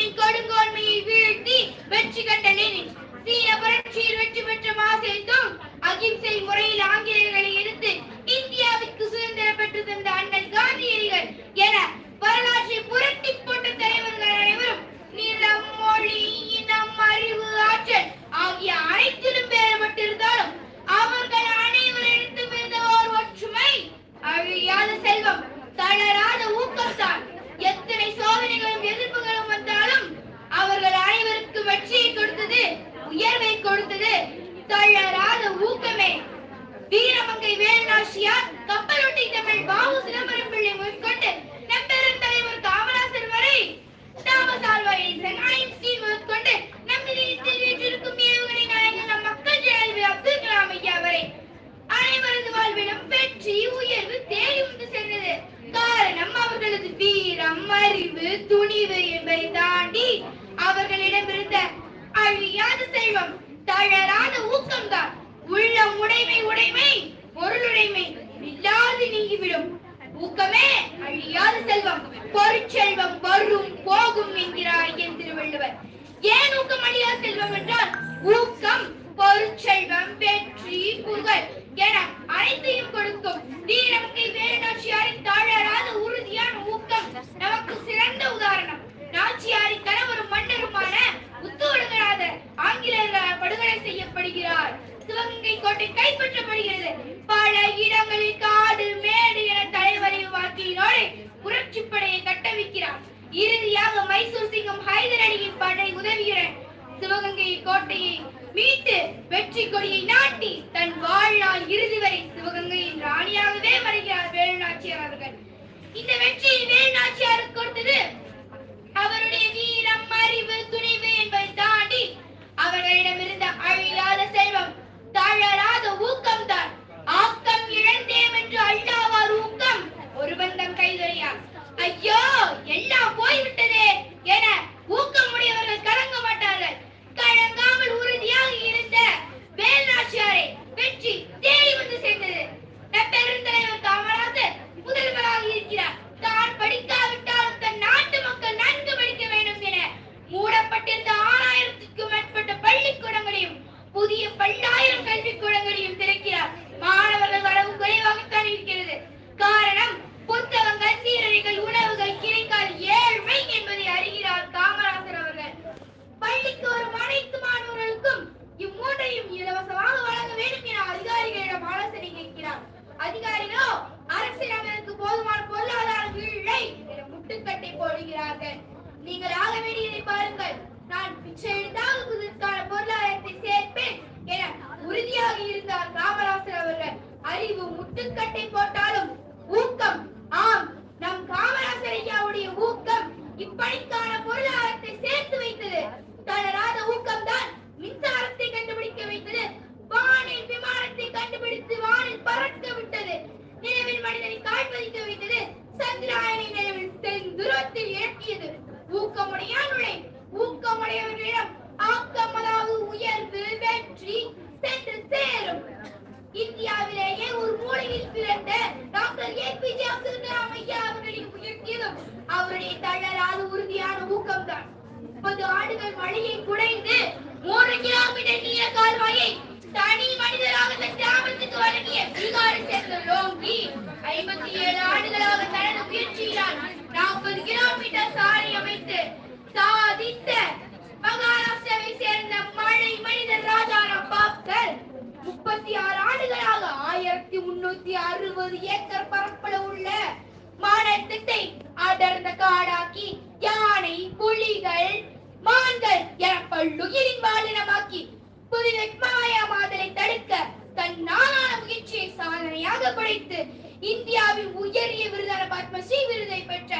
மன்னனின் கொடுங்கோன்மையை வீழ்த்தி வெற்றி கண்ட லெனின் சீன புரட்சியில் வெற்றி பெற்ற மாசேத்தும் அகிம்சை முறையில் ஆங்கிலேயர்களை எதிர்த்து இந்தியாவிற்கு சுதந்திரம் பெற்று தந்த உயர்வை கொடுத்தது. தளராத ஊக்கமே. வீரமங்கை வேலுநாச்சியார் கப்பலோட்டி தமிழ் பாபு சிதம்பரம் பிள்ளை செல்வம் தளராத ஊக்கம்தான். உள்ளம் உடைமை உடைமை பொருளுடைமை இல்லாது நீங்கிவிடும். ஊக்கமே அழியாத செல்வம். பொருட்செல்வம் வரும் போகும் என்கிறார் என் திருவள்ளுவர். ஏன் ஊக்கம் அழியாத செல்வம் என்றால் ஊக்கம் பொருட்செல்வம் வெற்றி புகழ் என அனைத்தையும் சிவகங்கை கோட்டை கைப்பற்றப்படுகிறது. பல இடங்களில் காடு மேடு என தலைவரை வாழ்க்கையினோடு புரட்சி படையை கட்டவிக்கிறார். இறுதியாக மைசூர் சிங்கம் ஹைதர் அலியின் படை உதவியுடன் சிவகங்கை கோட்டையை மீட்டு வெற்றி கொடியை நாட்டி தன் வாழ்நாள் இறுதி வரை சிவகங்கையின் ராணியாகவே மறைகிறார் வேலுநாச்சியார் அவர்கள். இந்த வெற்றியை வேலுநாச்சியார் அதிகாரிகளோ அரசியலமைப்புக்கு போதுமான பொருளாதாரம் இல்லை என முட்டுக்கட்டை போடுகிறார்கள். நீங்கள் ஆக வேண்டியதை பாருங்கள். நான் பிச்சை எடுத்தாகுவதற்கான பொருளாதாரத்தை சேர்ப்பேன் என உறுதியாக இருந்தார் காமராசர் அவர்கள். அறிவு முட்டுக்கட்டை போட்டாலும் ஊக்கம் ஆம். நம் காமராசர் ஐயாவுடைய ஊக்கம் இப்படிக்கான பொருளாதாரத்தை சேர்த்து வைத்தது தளராத. நிலவில் மனிதனை கால் பதிக்க வைத்தது சந்திராயனை நிலவில் தென் துரத்தில் இறக்கியது ஊக்கமுடையானுடைய ஊக்கமுடையவர்களிடம் ஆக்கம் அதாவது உயர்வு வெற்றி சென்று சேரும். இந்தியாவிலேயே ஒரு மூலையில் பிறந்த doctor A P J Abdul Kalam ஐயா அவர்களை உயர்த்தியதும் அவருடைய தளராத உறுதியான ஊக்கம்தான். முப்பது ஆண்டுகள் மழையை குடைந்து மூன்று கிலோமீட்டர் நீள கால்வாயை தனி மனிதராக கிராமத்துக்கு வழங்கிய பீகாரை சேர்ந்த லோங்கி ஐம்பத்தி ஏழு ஆண்டுகளாக தனது முயற்சியினால் நாற்பது கிலோமீட்டர் சாலை அமைத்து சாதித்த மகாராஷ்டிராவை சேர்ந்த மழை மனிதர் ராஜாராம் பாப்கர் முப்பத்தி ஆறு ஆண்டுகளாக ஆயிரத்தி முன்னூத்தி அறுபது ஏக்கர் பரப்பளவு உள்ள மாநிலத்தை அடர்ந்த காடாக்கி யானை புலிகள் மான்கள் என பல்லுயிரின் வாழினமாக்கி புதிய மாயா மாதலை தடுக்க தன் நாளான முயற்சியை சாதனையாக படைத்து இந்தியாவின் உயரிய விருதான பத்மஸ்ரீ விருதை பெற்ற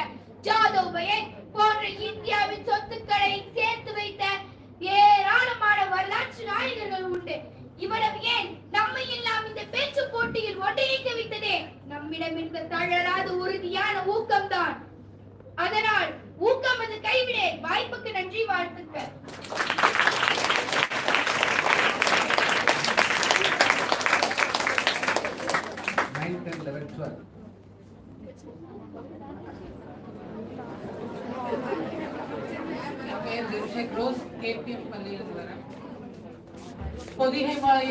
ஜாதவ் பயன் போன்ற இந்தியாவின் சொத்துக்களை சேர்த்து வைத்த ஏராளமான வரலாற்று நாயகர்கள் உண்டு. இவ்வளவு ஏன் நம்மை எல்லாம் இந்த பேச்சு போட்டியில் ஒன்றிணைக்க வைத்ததே நம்மிடம் இருந்த தளராத உறுதியான ஊக்கம்தான். அதனால் ஊக்கம் அது கைவிட வாய்ப்புக்கு शेख रोज केपीएम पल्ली द्वारा పొదిహేమ